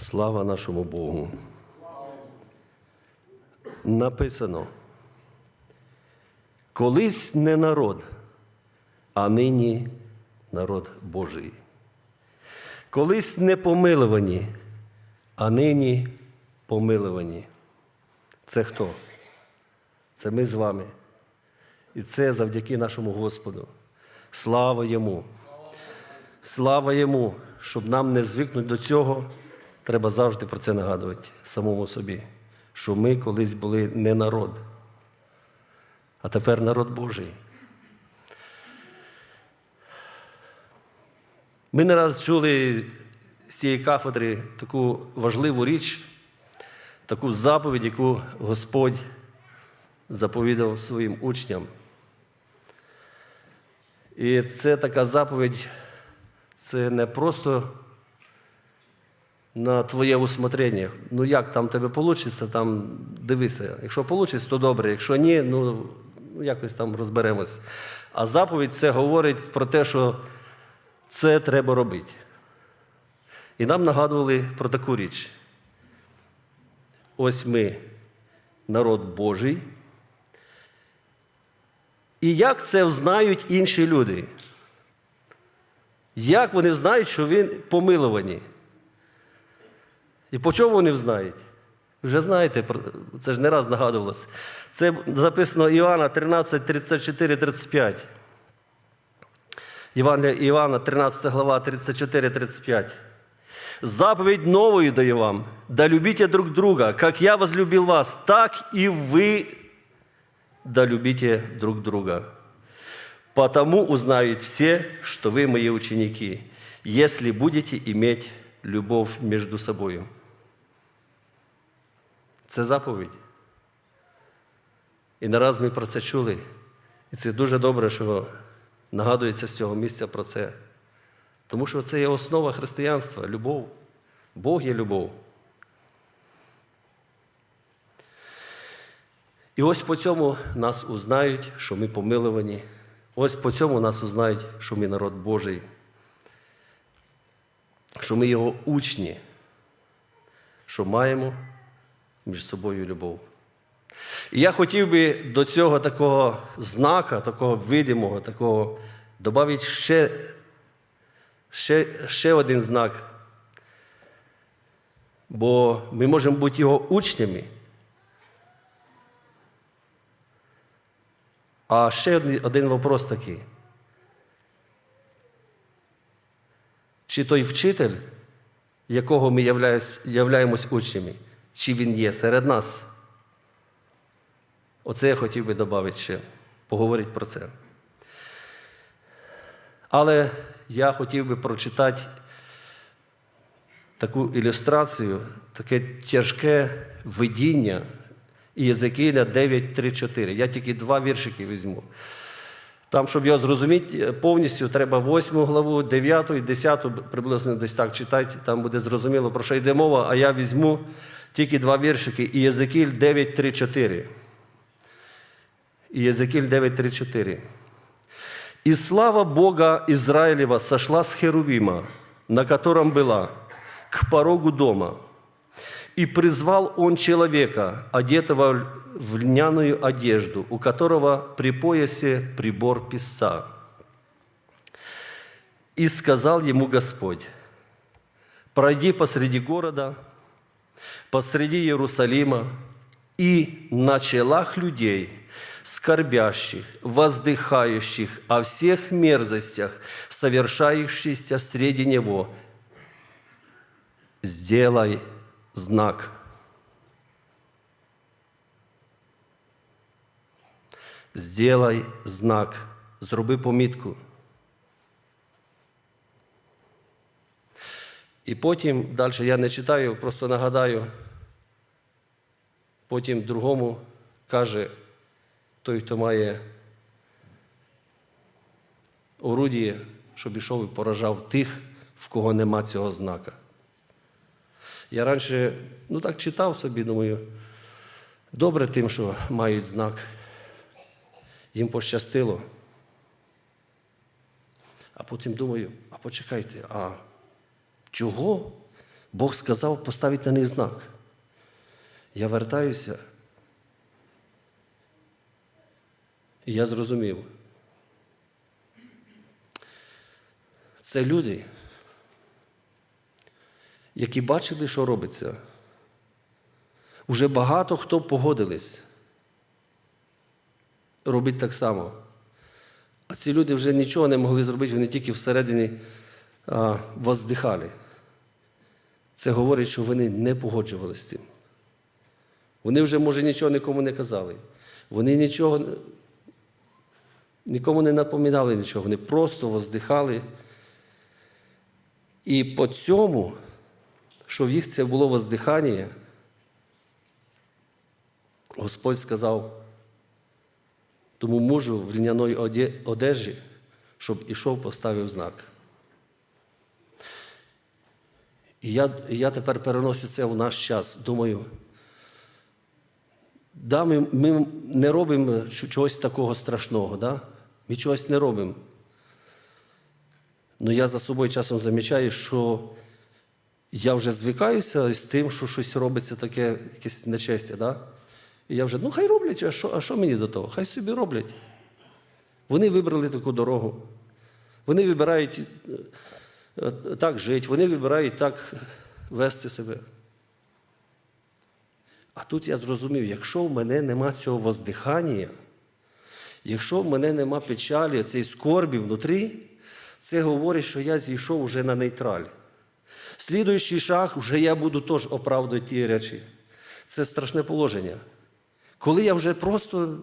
Слава нашому Богу. Написано. Колись не народ, а нині народ Божий. Колись не помилувані, а нині помилувані. Це хто? Це ми з вами. І це завдяки нашому Господу. Слава Йому! Слава Йому! Щоб нам не звикнути до цього, треба завжди про це нагадувати самому собі, що ми колись були не народ, а тепер народ Божий. Ми не раз чули з цієї кафедри таку важливу річ, таку заповідь, яку Господь заповідав своїм учням. І це така заповідь, це не просто на твоє усмотрення. Ну як там тебе вийде, там дивися. Якщо вийде, то добре. Якщо ні, ну якось там розберемось. А заповідь це говорить про те, що це треба робити. І нам нагадували про таку річ. Ось ми, народ Божий. І як це взнають інші люди? Як вони знають, що він помиловані? І по чому вони знають? Ви вже знаєте, про- це ж не раз нагадувалося. Це записано Іоанна 13, 34, 35. Євангелія Іоанна, 13 глава, 34, 35. Заповедь новую даю вам, да любите друг друга, как я возлюбил вас, так и вы да любите друг друга. Потому узнают все, что вы мои ученики, если будете иметь любовь между собою. Це заповідь. І не ми про це чули. І це дуже добре, що нагадується з цього місця про це. Тому що це є основа християнства любов. Бог є любов. І ось по цьому нас узнають, що ми помиловані. Ось по цьому нас узнають, що ми народ Божий, що ми його учні, що маємо між собою любов. І я хотів би до цього такого знака, такого видимого, такого додати ще, ще, ще один знак. Бо ми можемо бути його учнями. А ще один, один вопрос такий. Чи той вчитель, якого ми являємось, учнями, чи він є серед нас? Оце я хотів би додати ще, поговорити про це. Але я хотів би прочитати таку ілюстрацію, таке тяжке видіння Єзекіля 9.3.4. Я тільки два віршики візьму. Там, щоб його зрозуміти повністю, треба 8 главу, 9, 10, приблизно десь так читати, там буде зрозуміло, про що йде мова, а я візьму тільки два віршики. І Єзекіль 9.3.4. И Езекииль 9.3.4. «И слава Бога Израилева сошла с Херувима, на котором была, к порогу дома. И призвал он человека, одетого в льняную одежду, у которого при поясе прибор писца. И сказал ему Господь, пройди посреди города, посреди Иерусалима, и на челах людей, скорбящих, воздыхающих о всех мерзостях, совершающихся среди него, сделай знак. Сделай знак, зроби помітку. І потім далі я не читаю, просто нагадаю. Потім другому каже той, хто має орудіє, щоб ішов і поражав тих, в кого нема цього знака. Я раніше ну так читав собі, думаю, добре тим, що мають знак. Їм пощастило. А потім думаю, а почекайте, а чого Бог сказав поставити на них знак. Я вертаюся. І я зрозумів. Це люди, які бачили, що робиться. Уже багато хто погодились робити так само. А ці люди вже нічого не могли зробити, вони тільки всередині воздихали. Це говорить, що вони не погоджувалися з цим. Вони вже, може, нічого нікому не казали. Вони нічого нікому не напоминали нічого. Вони просто воздихали. І по цьому, що в їх це було воздихання, Господь сказав тому мужу в льняної одежі, щоб ішов, поставив знак. І я, я тепер переношу це в наш час. Думаю, да, ми, ми не робимо чогось такого страшного, да? ми чогось не робимо. Ну я за собою часом замічаю, що я вже звикаюся з тим, що щось робиться таке, якесь нечестя. Да? І я вже, ну хай роблять, а що, а що мені до того? Хай собі роблять. Вони вибрали таку дорогу. Вони вибирають так жити, вони вибирають так вести себе. А тут я зрозумів, якщо в мене нема цього воздихання, якщо в мене нема печалі, цієї скорбі внутрі, це говорить, що я зійшов вже на нейтраль. Слідуючий шаг, вже я буду теж оправдувати ті речі. Це страшне положення. Коли я вже просто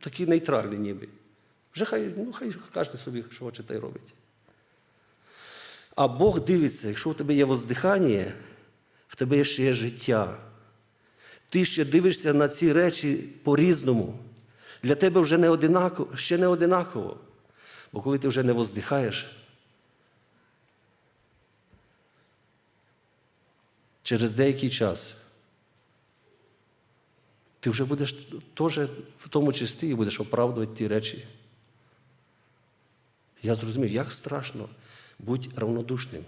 такий нейтральний ніби. Вже хай, ну, хай кожен собі, що хоче, та й робить. А Бог дивиться, якщо у тебе є воздихання, в тебе ще є життя. Ти ще дивишся на ці речі по-різному. Для тебе вже не одинаково, ще не одинаково. Бо коли ти вже не воздихаєш, через деякий час ти вже будеш теж в тому числі і будеш оправдувати ті речі. Я зрозумів, як страшно бути равнодушним.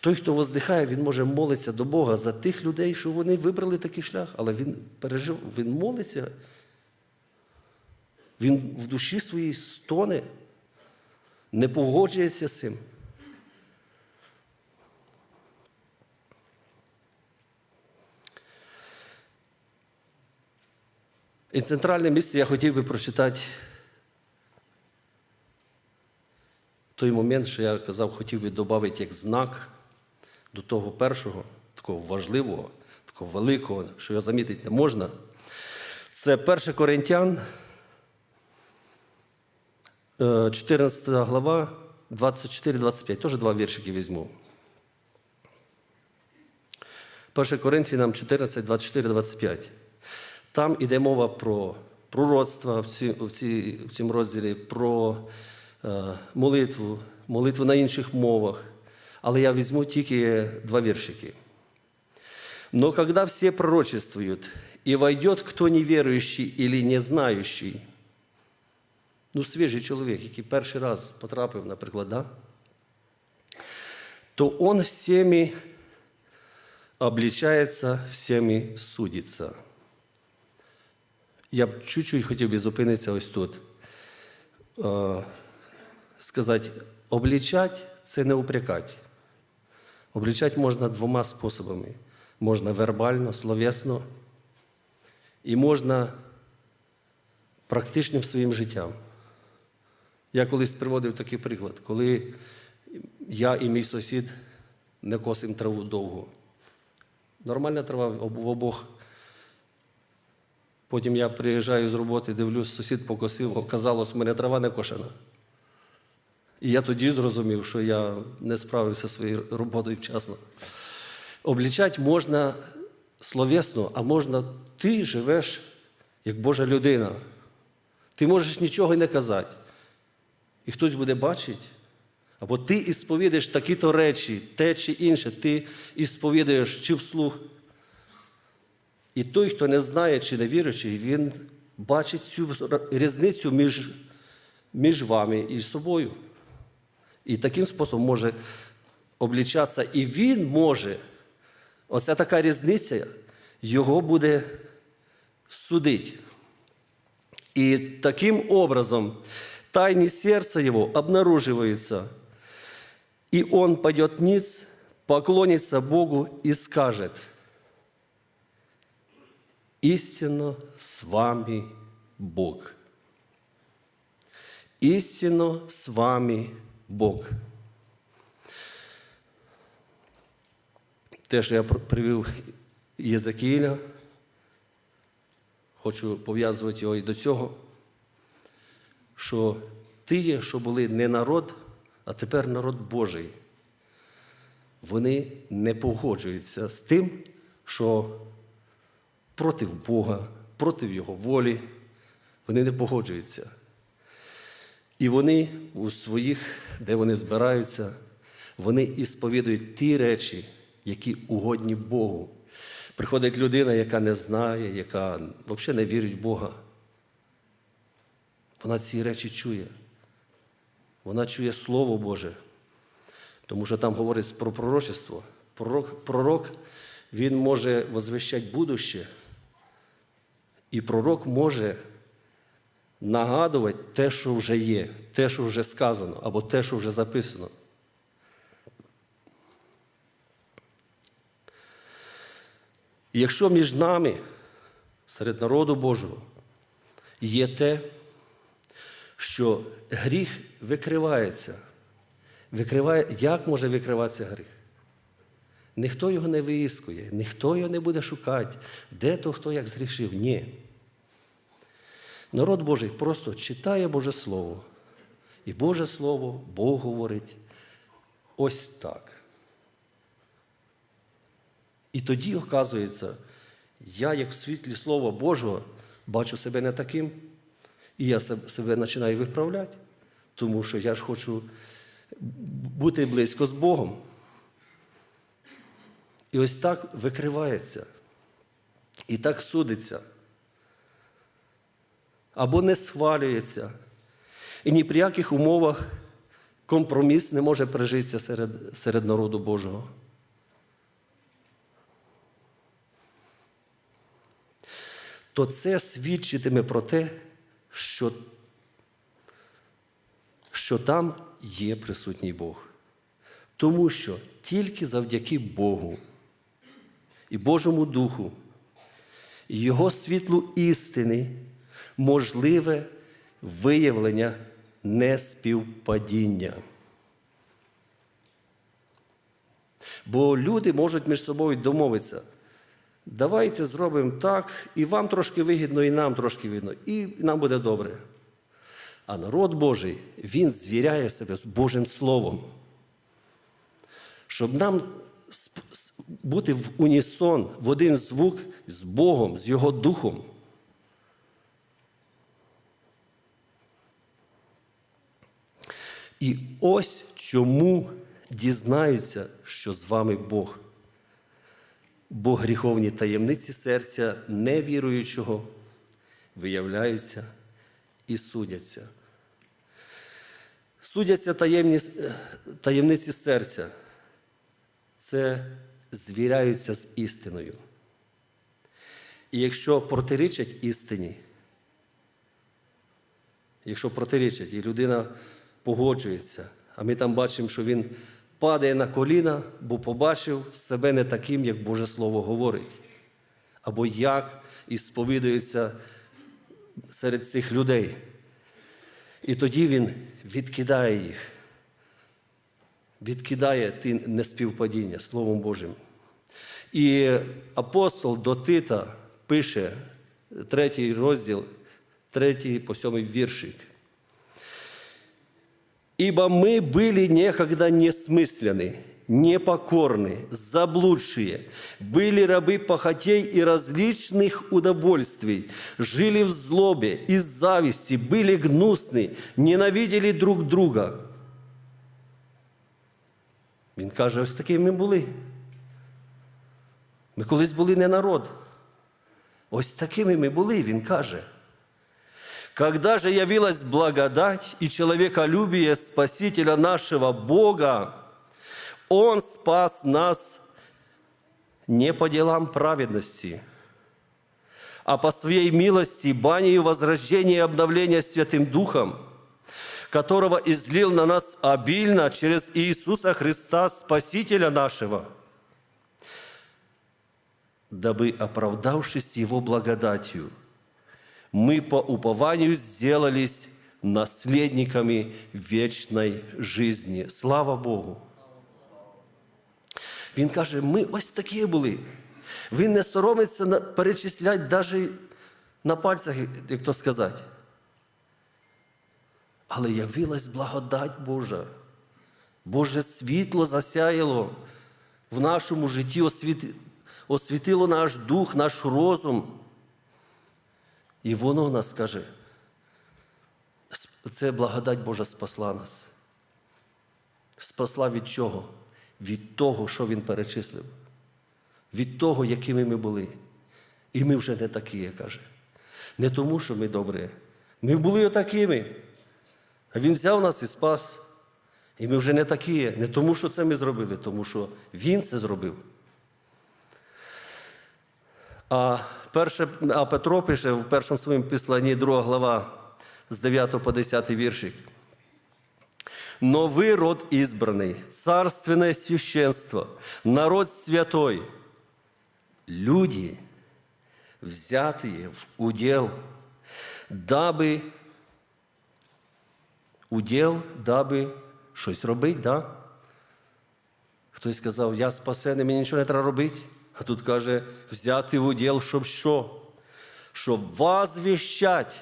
Той, хто воздихає, він може молитися до Бога за тих людей, що вони вибрали такий шлях, але він пережив, він молиться, він в душі своїй стоне, не погоджується з цим. І центральне місце я хотів би прочитати той момент, що я казав, хотів би додати як знак до того першого, такого важливого, такого великого, що його замітити не можна. Це 1 Коринтян, е, 14 глава, 24-25. Теж два віршики візьму. 1 Коринфянам 14, 24, 25. Там іде мова про пророцтва в, ці, в, цьому розділі, про е, молитву, молитву на інших мовах. Але я візьму тільки два віршики. Но когда все пророчествуют, и войдет кто неверующий или не знающий, ну, свіжий чоловік, який перший раз потрапив, наприклад, да? то он всеми обличается, всеми судится. Я б чуть-чуть хотів би зупинитися ось тут. Сказати, облічать це не упрекать. Облічать можна двома способами. Можна вербально, словесно, і можна практичним своїм життям. Я колись приводив такий приклад, коли я і мій сусід не косимо траву довго. Нормальна трава в обох. Потім я приїжджаю з роботи, дивлюсь, сусід покосив, оказалось, в мене трава не кошена. І я тоді зрозумів, що я не справився своєю роботою вчасно. Облічати можна словесно, а можна ти живеш як Божа людина. Ти можеш нічого й не казати. І хтось буде бачити, або ти ісповідаєш такі-то речі, те чи інше, ти ісповідаєш чи вслух. І той, хто не знає чи не віруючий, він бачить цю різницю між, між вами і собою. І таким способом може облічатися, і він може, оця така різниця, його буде судить. И таким образом тайны сердца его обнаруживаются, и он пойдет ниц, поклонится Богу и скажет, «Истинно с вами Бог». Істинно з вами Бог. Те, що я привів Єзекіїля, хочу пов'язувати його і до цього, що ті, що були не народ, а тепер народ Божий, вони не погоджуються з тим, що проти Бога, проти Його волі, вони не погоджуються. І вони у своїх, де вони збираються, вони і сповідують ті речі, які угодні Богу. Приходить людина, яка не знає, яка взагалі не вірить в Бога. Вона ці речі чує. Вона чує Слово Боже. Тому що там говориться про пророчество. Пророк, пророк він може возвещати будуще, і пророк може нагадувати те, що вже є, те, що вже сказано, або те, що вже записано. Якщо між нами, серед народу Божого, є те, що гріх викривається, викриває, як може викриватися гріх? Ніхто його не виискує, ніхто його не буде шукати, де то хто як згрішив. Ні. Народ Божий просто читає Боже Слово. І Боже Слово Бог говорить ось так. І тоді, оказується, я, як в світлі Слова Божого, бачу себе не таким, і я себе починаю виправляти, тому що я ж хочу бути близько з Богом. І ось так викривається, і так судиться або не схвалюється. І ні при яких умовах компроміс не може прижитися серед, серед народу Божого. То це свідчитиме про те, що, що там є присутній Бог. Тому що тільки завдяки Богу і Божому Духу, і Його світлу істини можливе виявлення неспівпадіння. Бо люди можуть між собою домовитися. Давайте зробимо так, і вам трошки вигідно, і нам трошки вигідно, і нам буде добре. А народ Божий, він звіряє себе з Божим Словом. Щоб нам бути в унісон, в один звук з Богом, з Його Духом. І ось чому дізнаються, що з вами Бог. Бо гріховні таємниці серця невіруючого виявляються і судяться. Судяться таємні, таємниці серця. Це звіряються з істиною. І якщо протирічать істині, якщо протирічать, і людина погоджується, а ми там бачимо, що він падає на коліна, бо побачив себе не таким, як Боже Слово говорить, або як і сповідується серед цих людей. І тоді він відкидає їх, відкидає ті неспівпадіння Словом Божим. І апостол до Тита пише третій розділ, третій по сьомий віршик. Ибо мы были некогда несмысленны, непокорны, заблудшие, были рабы похотей и различных удовольствий, жили в злобе и зависти, были гнусны, ненавидели друг друга. Він каже, ось такими ми були. Ми колись були не народ. Ось такими ми були, він каже. Когда же явилась благодать и человеколюбие Спасителя нашего Бога, Он спас нас не по делам праведности, а по своей милости, банию возрождения и обновления Святым Духом, которого излил на нас обильно через Иисуса Христа, Спасителя нашего, дабы, оправдавшись Его благодатью, мы по упованию сделались наследниками вечной жизни. Слава Богу! Він каже, ми ось такі були. Він не соромиться перечисляти навіть на пальцях, як то сказати. Але явилась благодать Божа. Боже світло засяяло в нашому житті, освіти- освітило наш дух, наш розум. І воно нас каже, це благодать Божа спасла нас. Спасла від чого? Від того, що Він перечислив, від того, якими ми були. І ми вже не такі, каже. Не тому, що ми добрі. Ми були отакими. А Він взяв нас і спас. І ми вже не такі. Не тому, що це ми зробили, тому що Він це зробив. А, перше, а Петро пише в першому своєму післанні, 2 глава, з 9 по 10 віршик. Но вы род избранный, царственное священство, народ святой, люди, взятые в удел, дабы удел, даби щось робити, да? Хтось сказав, я спасений, мені нічого не треба робити. А тут каже, взяти в уділ, щоб що? Щоб возвіщать.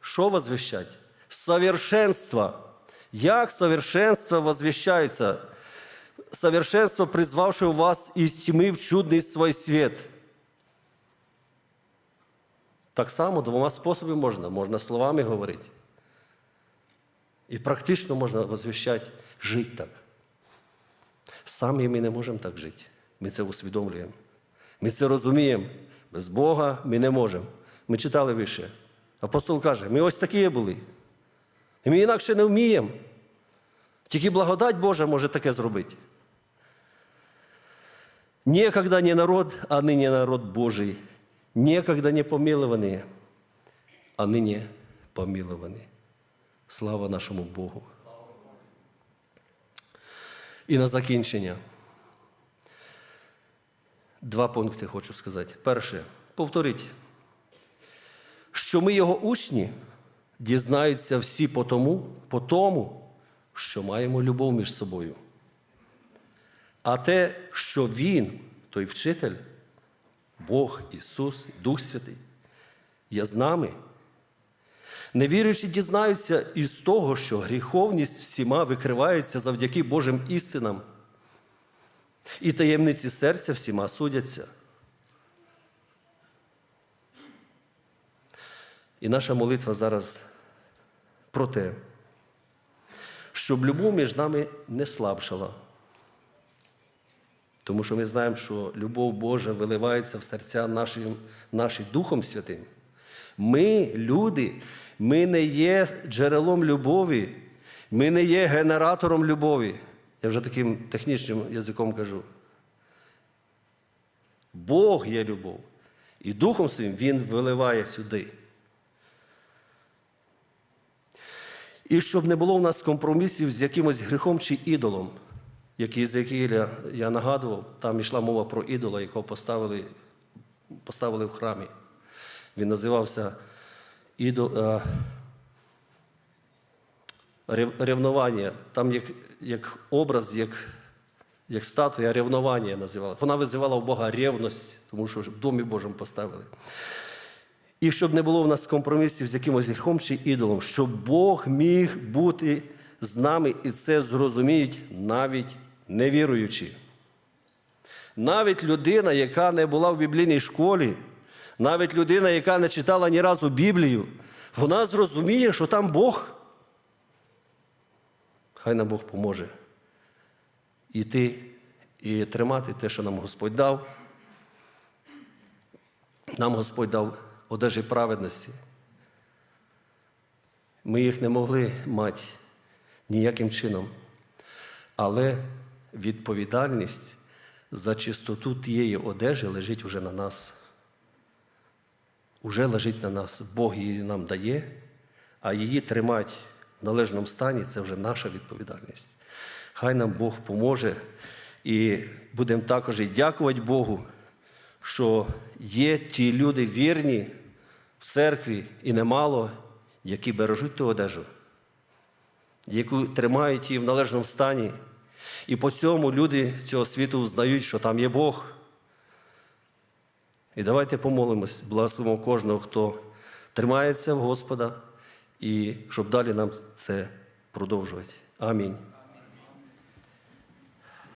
Що возвіщать? Совершенство. Як совершенство возвіщається? Совершенство, призвавши вас із тьми в чудний свій світ. Так само двома способами можна. Можна словами говорити. І практично можна возвіщати, жити так. Самі ми не можемо так жити. Ми це усвідомлюємо. Ми це розуміємо. Без Бога ми не можемо. Ми читали вище. Апостол каже, ми ось такі були. І ми інакше не вміємо. Тільки благодать Божа може таке зробити. Некогда не народ, а ныне народ Божий. Некогда не помилованные, а ныне помиловані. Слава нашому Богу. І на закінчення. Два пункти хочу сказати. Перше, повторіть, що ми його учні дізнаються всі по тому, по тому, що маємо любов між собою. А те, що Він, той вчитель, Бог, Ісус, Дух Святий, є з нами. Невіруючі дізнаються із того, що гріховність всіма викривається завдяки Божим істинам, і таємниці серця всіма судяться. І наша молитва зараз про те, щоб любов між нами не слабшала. Тому що ми знаємо, що любов Божа виливається в серця наші, наші Духом Святим. Ми, люди, ми не є джерелом любові, ми не є генератором любові. Я вже таким технічним язиком кажу. Бог є любов. І Духом Своїм Він виливає сюди. І щоб не було в нас компромісів з якимось гріхом чи ідолом, який з Єкіля я нагадував, там йшла мова про ідола, якого поставили, поставили в храмі. Він називався ідол, е, ревнування. Там як, як образ, як, як статуя ревнування називала. Вона визивала у Бога ревність, тому що в домі Божому поставили. І щоб не було в нас компромісів з якимось гріхом чи ідолом, щоб Бог міг бути з нами, і це зрозуміють навіть невіруючі. Навіть людина, яка не була в біблійній школі, навіть людина, яка не читала ні разу Біблію, вона зрозуміє, що там Бог. Хай нам Бог поможе іти і тримати те, що нам Господь дав. Нам Господь дав одежі праведності. Ми їх не могли мати ніяким чином. Але відповідальність за чистоту тієї одежі лежить уже на нас. Уже лежить на нас. Бог її нам дає, а її тримати в належному стані це вже наша відповідальність. Хай нам Бог поможе. І будемо також і дякувати Богу, що є ті люди вірні в церкві і немало, які бережуть ту одежу, яку тримають її в належному стані. І по цьому люди цього світу знають, що там є Бог. І давайте помолимось, благословимо кожного, хто тримається в Господа, і щоб далі нам це продовжувати. Амінь.